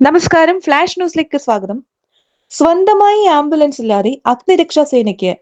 നമസ്കാരം ഫ്ലാഷ് ന്യൂസിലേക്ക് സ്വാഗതം. സ്വന്തമായി ആംബുലൻസ് ഇല്ലാതെ അഗ്നിരക്ഷാ സേനയ്ക്ക്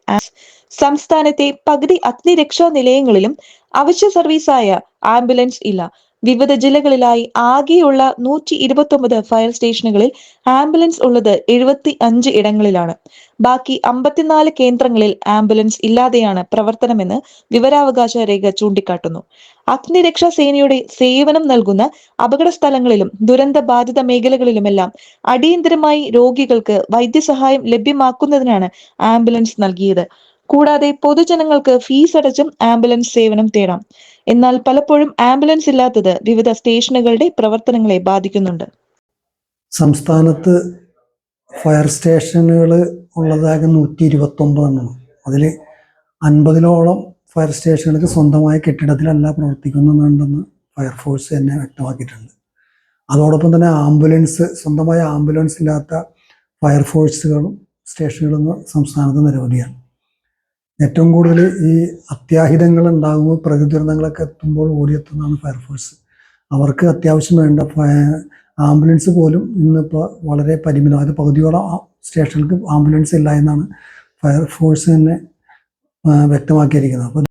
സംസ്ഥാനത്തെ പകുതി അഗ്നിരക്ഷാ നിലയങ്ങളിലും അവശ്യ സർവീസായ ആംബുലൻസ് ഇല്ല. വിവിധ ജില്ലകളിലായി ആകെയുള്ള നൂറ്റി ഇരുപത്തി ഒമ്പത് ഫയർ സ്റ്റേഷനുകളിൽ ആംബുലൻസ് ഉള്ളത് എഴുപത്തി അഞ്ച് ഇടങ്ങളിലാണ്. ബാക്കി അമ്പത്തിനാല് കേന്ദ്രങ്ങളിൽ ആംബുലൻസ് ഇല്ലാതെയാണ് പ്രവർത്തനമെന്ന് വിവരാവകാശ രേഖ ചൂണ്ടിക്കാട്ടുന്നു. അഗ്നിരക്ഷാ സേനയുടെ സേവനം നൽകുന്ന അപകട സ്ഥലങ്ങളിലും ദുരന്ത ബാധിത മേഖലകളിലുമെല്ലാം അടിയന്തരമായി രോഗികൾക്ക് വൈദ്യസഹായം ലഭ്യമാക്കുന്നതിനാണ് ആംബുലൻസ് നൽകിയത്. കൂടാതെ പൊതുജനങ്ങൾക്ക് ഫീസ് അടച്ചും ആംബുലൻസ് സേവനം തേടാം. എന്നാൽ പലപ്പോഴും ആംബുലൻസ് ഇല്ലാത്തത് വിവിധ സ്റ്റേഷനുകളുടെ പ്രവർത്തനങ്ങളെ ബാധിക്കുന്നുണ്ട്. സംസ്ഥാനത്ത് ഫയർ സ്റ്റേഷനുകൾ ഉള്ളതാകെ നൂറ്റി ഇരുപത്തൊമ്പതെണ്ണമാണ് അതിൽ അൻപതിലോളം ഫയർ സ്റ്റേഷനുകൾക്ക് സ്വന്തമായ കെട്ടിടത്തിലല്ല പ്രവർത്തിക്കുന്നുണ്ടെന്ന് ഫയർഫോഴ്സ് തന്നെ വ്യക്തമാക്കിയിട്ടുണ്ട്. അതോടൊപ്പം തന്നെ ആംബുലൻസ് സ്വന്തമായ ആംബുലൻസ് ഇല്ലാത്ത ഫയർഫോഴ്സുകളും സ്റ്റേഷനുകളും സംസ്ഥാനത്ത് നിരവധിയാണ്. ഏറ്റവും കൂടുതൽ ഈ അത്യാഹിതങ്ങൾ ഉണ്ടാകുമ്പോൾ പ്രകൃതി ദുരന്തങ്ങളൊക്കെ എത്തുമ്പോൾ ഓടിയെത്തുന്നതാണ് ഫയർഫോഴ്സ്. അവർക്ക് അത്യാവശ്യം വേണ്ട ആംബുലൻസ് പോലും ഇന്നിപ്പോൾ വളരെ പരിമിതം. അതായത് പകുതിയോളം സ്റ്റേഷനുകൾക്ക് ആംബുലൻസ് ഇല്ല എന്നാണ് ഫയർഫോഴ്സ് തന്നെ വ്യക്തമാക്കിയിരിക്കുന്നത്. അപ്പോൾ